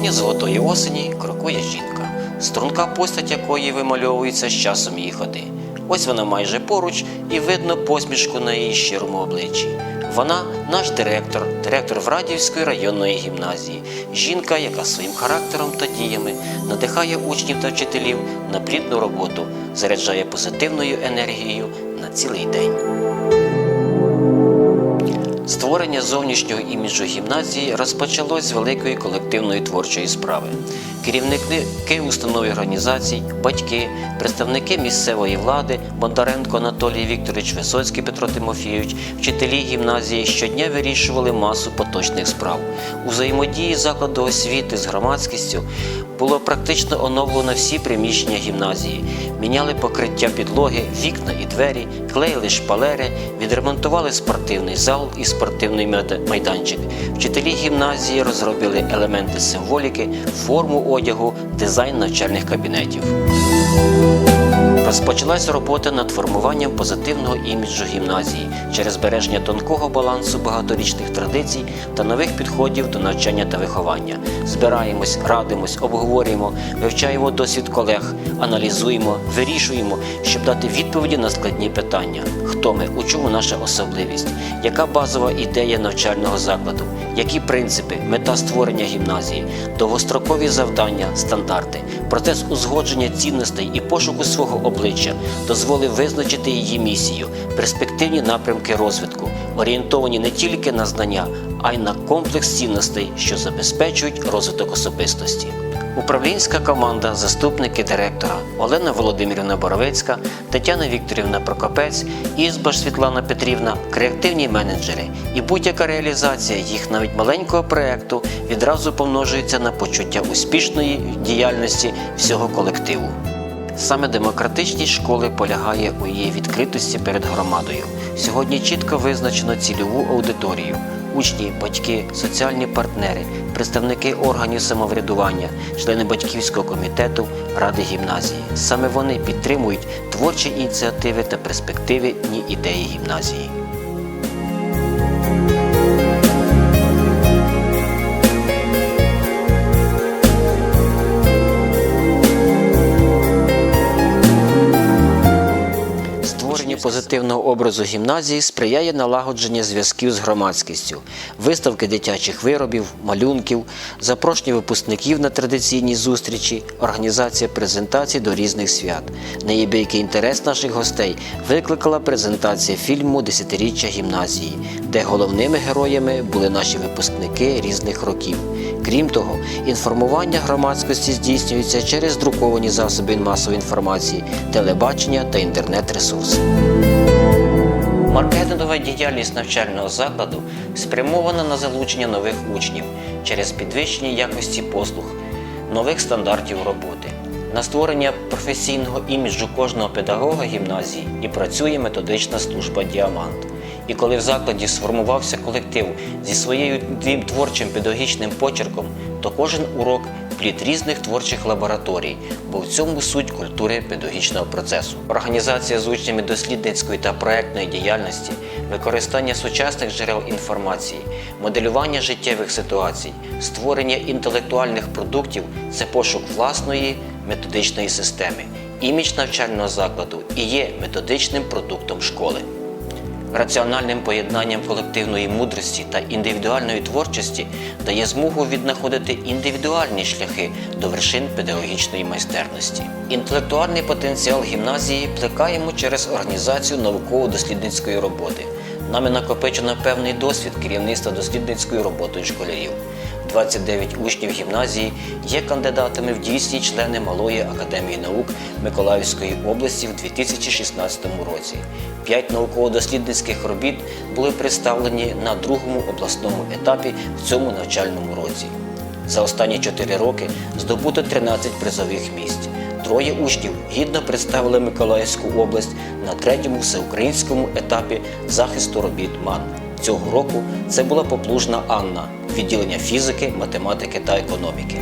фоні золотої осені крокує жінка, струнка постать якої вимальовується з часом її ходи. Ось вона майже поруч і видно посмішку на її щирому обличчі. Вона наш директор, директор Врадівської районної гімназії, жінка, яка своїм характером та діями надихає учнів та вчителів на плідну роботу, заряджає позитивною енергією на цілий день. Створення зовнішнього іміджу гімназії розпочалось з великої колективної творчої справи. Керівники установ і організацій, батьки, представники місцевої влади, Бондаренко Анатолій Вікторович, Висоцький Петро Тимофійович, вчителі гімназії щодня вирішували масу поточних справ. У взаємодії закладу освіти з громадськістю було практично оновлено всі приміщення гімназії, міняли покриття підлоги, вікна і двері, клеїли шпалери, відремонтували спортивний зал і спортивний майда- майданчик. Вчителі гімназії розробили елементи символіки, форму одягу, дизайн навчальних кабінетів. Розпочалась робота над формуванням позитивного іміджу гімназії через збереження тонкого балансу багаторічних традицій та нових підходів до навчання та виховання. Збираємось, радимось, обговорюємо, вивчаємо досвід колег, аналізуємо, вирішуємо, щоб дати відповіді на складні питання: хто ми, у чому наша особливість, яка базова ідея навчального закладу, які принципи, мета створення гімназії, довгострокові завдання, стандарти, процес узгодження цінностей і пошуку свого обличчя дозволив визначити її місію, перспективні напрямки розвитку, орієнтовані не тільки на знання, а й на комплекс цінностей, що забезпечують розвиток особистості. Управлінська команда, заступники директора Олена Володимирівна Боровецька, Тетяна Вікторівна Прокопець, Ізбаш Світлана Петрівна, креативні менеджери і будь-яка реалізація їх навіть маленького проекту відразу помножується на почуття успішної діяльності всього колективу. Саме демократичність школи полягає у її відкритості перед громадою. Сьогодні чітко визначено цільову аудиторію. Учні, батьки, соціальні партнери, представники органів самоврядування, члени батьківського комітету, ради гімназії. Саме вони підтримують творчі ініціативи та перспективні ідеї гімназії. Позитивного образу гімназії сприяє налагодження зв'язків з громадськістю, виставки дитячих виробів, малюнків, запрошення випускників на традиційні зустрічі, організація презентацій до різних свят. Неабиякий інтерес наших гостей викликала презентація фільму Десятиріччя гімназії, де головними героями були наші випускники різних років. Крім того, інформування громадськості здійснюється через друковані засоби масової інформації, телебачення та інтернет-ресурси. Маркетингова діяльність навчального закладу спрямована на залучення нових учнів через підвищення якості послуг, нових стандартів роботи, на створення професійного іміджу кожного педагога гімназії і працює методична служба Діамант. І коли в закладі сформувався колектив зі своєю творчим педагогічним почерком, то кожен урок плід різних творчих лабораторій, бо в цьому суть культури педагогічного процесу. Організація з учнями дослідницької та проектної діяльності, використання сучасних джерел інформації, моделювання життєвих ситуацій, створення інтелектуальних продуктів це пошук власної методичної системи. Імідж навчального закладу і є методичним продуктом школи. Раціональним поєднанням колективної мудрості та індивідуальної творчості дає змогу віднаходити індивідуальні шляхи до вершин педагогічної майстерності. Інтелектуальний потенціал гімназії плекаємо через організацію науково-дослідницької роботи. Нами накопичено певний досвід керівництва дослідницькою роботою школярів. 29 учнів гімназії є кандидатами в дійсні члени Малої академії наук Миколаївської області в 2016 році. П'ять науково-дослідницьких робіт були представлені на другому обласному етапі в цьому навчальному році. За останні 4 роки здобуто 13 призових місць. Троє учнів гідно представили Миколаївську область на третьому всеукраїнському етапі захисту робіт МАН. Цього року це була поплужна Анна, відділення фізики, математики та економіки.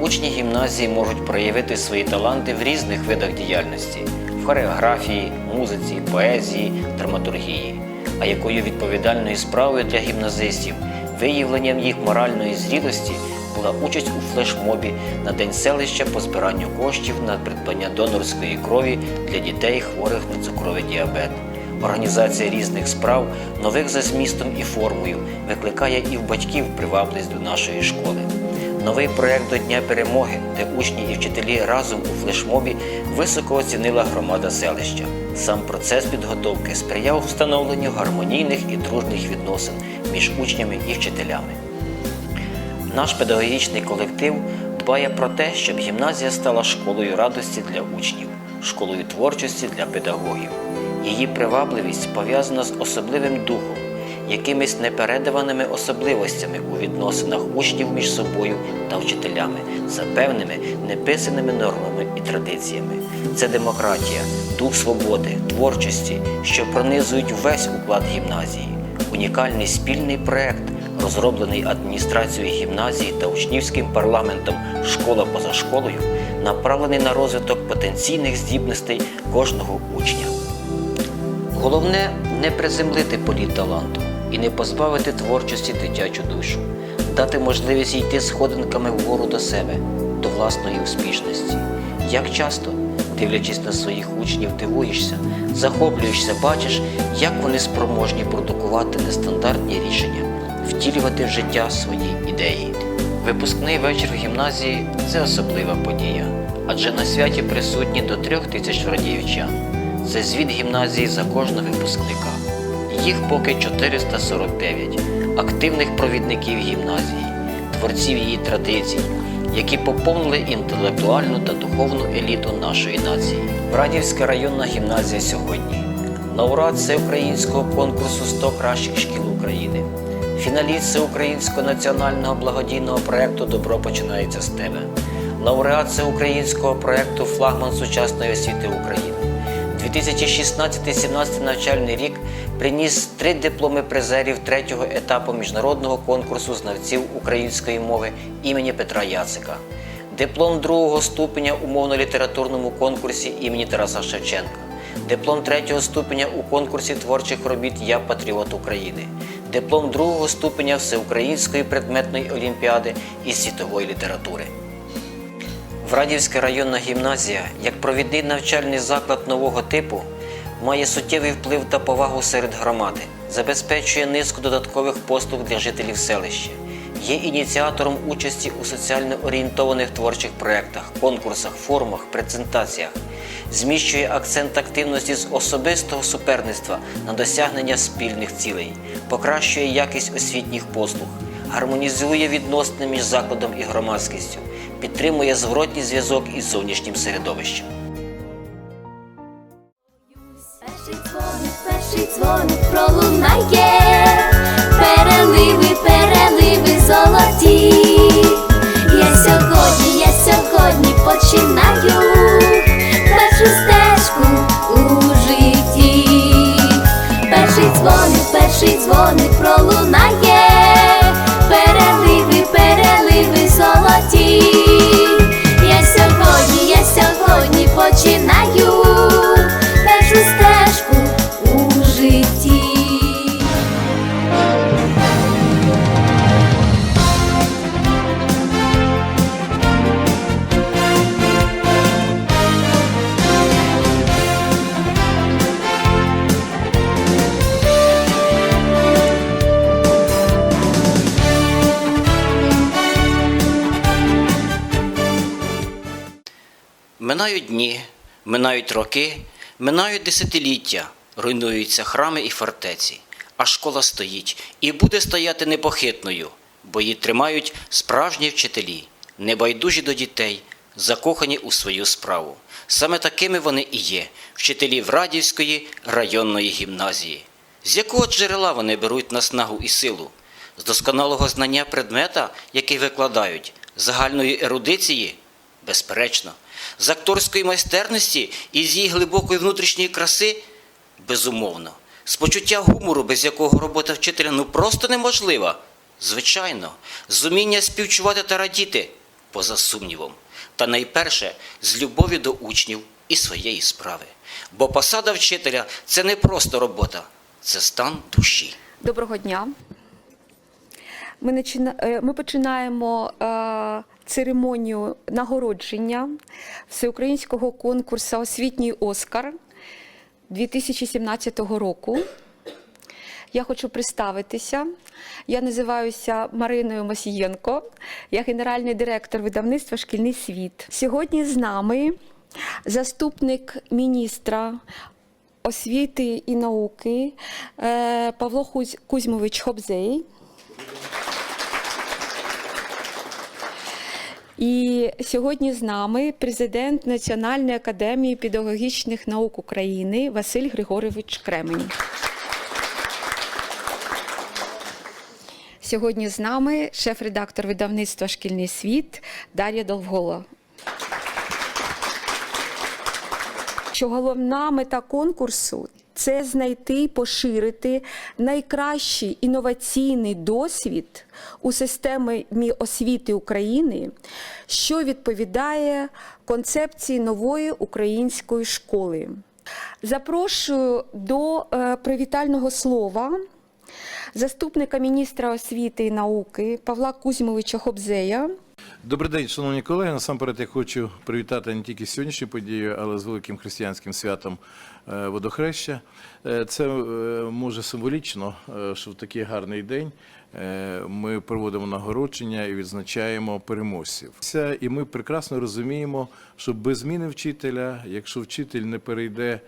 Учні гімназії можуть проявити свої таланти в різних видах діяльності в хореографії, музиці, поезії, драматургії. а якою відповідальною справою для гімназистів, виявленням їх моральної зрілості була участь у флешмобі на День селища по збиранню коштів на придбання донорської крові для дітей, хворих на цукровий діабет. Організація різних справ, нових за змістом і формою, викликає і в батьків привабливість до нашої школи. Новий проект до Дня перемоги, де учні і вчителі разом у флешмобі високо оцінила громада селища. Сам процес підготовки сприяв встановленню гармонійних і дружних відносин між учнями і вчителями. Наш педагогічний колектив дбає про те, щоб гімназія стала школою радості для учнів, школою творчості для педагогів. Її привабливість пов'язана з особливим духом, якимись непередаваними особливостями у відносинах учнів між собою та вчителями за певними неписаними нормами і традиціями. Це демократія, дух свободи, творчості, що пронизують весь уклад гімназії, унікальний спільний проект, розроблений адміністрацією гімназії та учнівським парламентом Школа поза школою, направлений на розвиток потенційних здібностей кожного учня. Головне не приземлити політ таланту і не позбавити творчості дитячу душу, дати можливість йти сходинками вгору до себе, до власної успішності. Як часто, дивлячись на своїх учнів, дивуєшся, захоплюєшся, бачиш, як вони спроможні продукувати нестандартні рішення, втілювати в життя свої ідеї. Випускний вечір в гімназії це особлива подія, адже на святі присутні до трьох тисяч радіївчан. Це звіт гімназії за кожного випускника. Їх поки 449 активних провідників гімназії, творців її традицій, які поповнили інтелектуальну та духовну еліту нашої нації. Врадівська районна гімназія сьогодні. Лауреат всеукраїнського конкурсу 100 кращих шкіл України. Фіналіст всеукраїнського національного благодійного проєкту Добро починається з тебе. Лауреат всеукраїнського проєкту Флагман сучасної освіти України. 2016-17 навчальний рік приніс три дипломи призерів третього етапу міжнародного конкурсу знавців української мови імені Петра Яцика, диплом другого ступеня у мовно-літературному конкурсі імені Тараса Шевченка, диплом третього ступеня у конкурсі творчих робіт Я патріот України, диплом другого ступеня Всеукраїнської предметної олімпіади із світової літератури. Врадівська районна гімназія, як провідний навчальний заклад нового типу, має суттєвий вплив та повагу серед громади, забезпечує низку додаткових послуг для жителів селища, є ініціатором участі у соціально орієнтованих творчих проєктах, конкурсах, форумах, презентаціях, зміщує акцент активності з особистого суперництва на досягнення спільних цілей, покращує якість освітніх послуг, гармонізує відносини між закладом і громадськістю, підтримує зворотній зв'язок із зовнішнім середовищем. Перший дзвоник, перший дзвоник пролунає, переливи, переливи золоті. Я сьогодні, я сьогодні починаю першу стежку у житті. Перший дзвоник, перший дзвоник пролунає, Минають дні, минають роки, минають десятиліття, руйнуються храми і фортеці, а школа стоїть і буде стояти непохитною, бо її тримають справжні вчителі, небайдужі до дітей, закохані у свою справу. Саме такими вони і є, вчителі Врадівської районної гімназії. З якого джерела вони беруть наснагу і силу? З досконалого знання предмета, який викладають, загальної ерудиції? Безперечно, з акторської майстерності і з її глибокої внутрішньої краси безумовно, з почуття гумору, без якого робота вчителя ну просто неможлива. Звичайно, з уміння співчувати та радіти, поза сумнівом, та найперше з любові до учнів і своєї справи. Бо посада вчителя це не просто робота, це стан душі. Доброго дня. Ми, е, починаємо е, церемонію нагородження всеукраїнського конкурсу Освітній Оскар 2017 року. Я хочу представитися. Я називаюся Мариною Масієнко. Я генеральний директор видавництва Шкільний світ. Сьогодні з нами заступник міністра освіти і науки е, Павло Кузьмович Хобзей. І сьогодні з нами президент Національної академії педагогічних наук України Василь Григорович Кремень. Сьогодні з нами шеф-редактор видавництва Шкільний світ Дар'я Довгола. що головна мета конкурсу це знайти і поширити найкращий інноваційний досвід у системі освіти України, що відповідає концепції нової української школи. Запрошую до е, привітального слова заступника міністра освіти і науки Павла Кузьмовича Хобзея. Добрий день, шановні колеги. Насамперед я хочу привітати не тільки сьогоднішню подію, але з великим християнським святом е, водохреща. Е, Це е, може символічно, що в такий гарний день ми проводимо нагородження і відзначаємо переможців. І ми прекрасно розуміємо, що без зміни вчителя, якщо вчитель не перейде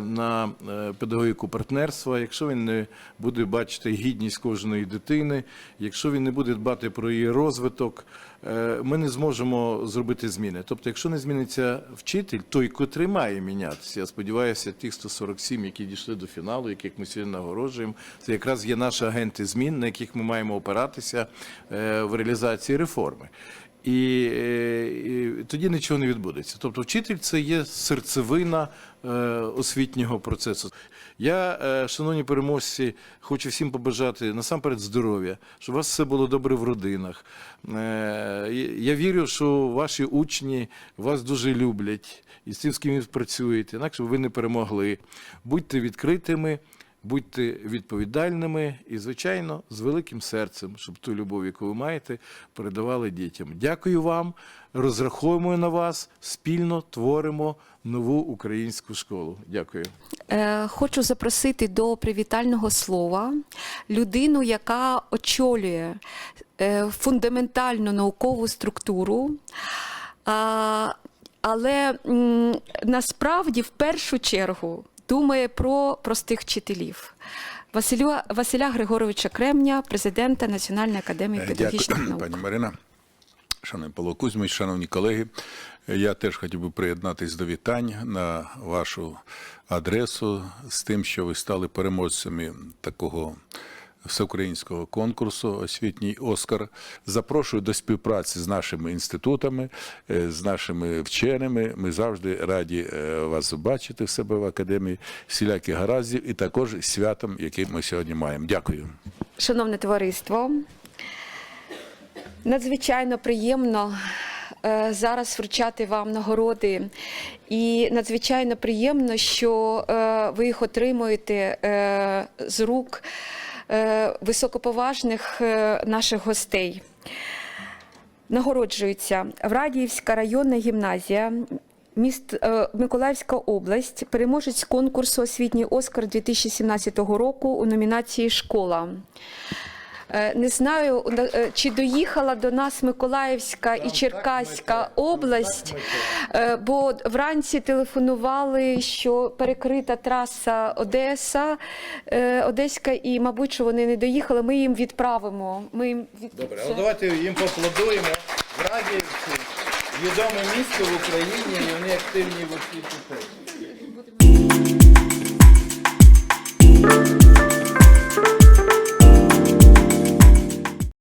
на е, педагогіку партнерства, якщо він не буде бачити гідність кожної дитини, якщо він не буде дбати про її розвиток, е, ми не зможемо зробити зміни. Тобто, якщо не зміниться вчитель, той, котрий має мінятися, я сподіваюся, тих 147, які дійшли до фіналу, яких ми сьогодні нагороджуємо, це якраз є наші агенти змін, на яких ми маємо опиратися е, в реалізації реформи. І, е, і тоді нічого не відбудеться. Тобто, вчитель це є серцевина е, освітнього процесу. Я, е, шановні переможці, хочу всім побажати насамперед здоров'я, щоб у вас все було добре в родинах. Е, Я вірю, що ваші учні вас дуже люблять і з тим, з ким ви працюєте, інакше ви не перемогли. Будьте відкритими. Будьте відповідальними і, звичайно, з великим серцем, щоб ту любов, яку ви маєте, передавали дітям. Дякую вам, розраховуємо на вас, спільно творимо нову українську школу. Дякую. Е, Хочу запросити до привітального слова людину, яка очолює е, фундаментальну наукову структуру. Але насправді в першу чергу думає про простих вчителів. Василю, Василя Григоровича Кремня, президента Національної академії педагогічних Дякую, наук. пані Марина. Шановний Павло Кузьмич, шановні колеги, я теж хотів би приєднатись до вітань на вашу адресу з тим, що ви стали переможцями такого всеукраїнського конкурсу освітній Оскар. Запрошую до співпраці з нашими інститутами, е, з нашими вченими. Ми завжди раді е, вас бачити в себе в академії всіляких гараздів і також святом, яке ми сьогодні маємо. Дякую. Шановне товариство, надзвичайно приємно е, зараз вручати вам нагороди. І надзвичайно приємно, що ви їх отримуєте з рук високоповажних е, наших гостей. Нагороджується Врадіївська районна гімназія. Міст е, Миколаївська область, переможець конкурсу Освітній Оскар 2017 року у номінації Школа. Е, Не знаю, е, чи доїхала до нас Миколаївська і Черкаська область, е, бо вранці телефонували, що перекрита траса Одеса, Одеська, і, мабуть, що вони не доїхали. Ми їм відправимо. Ми їм від... Добре, але давайте їм поаплодуємо. В Радіївці відоме місто в Україні, і вони активні в освіті теж.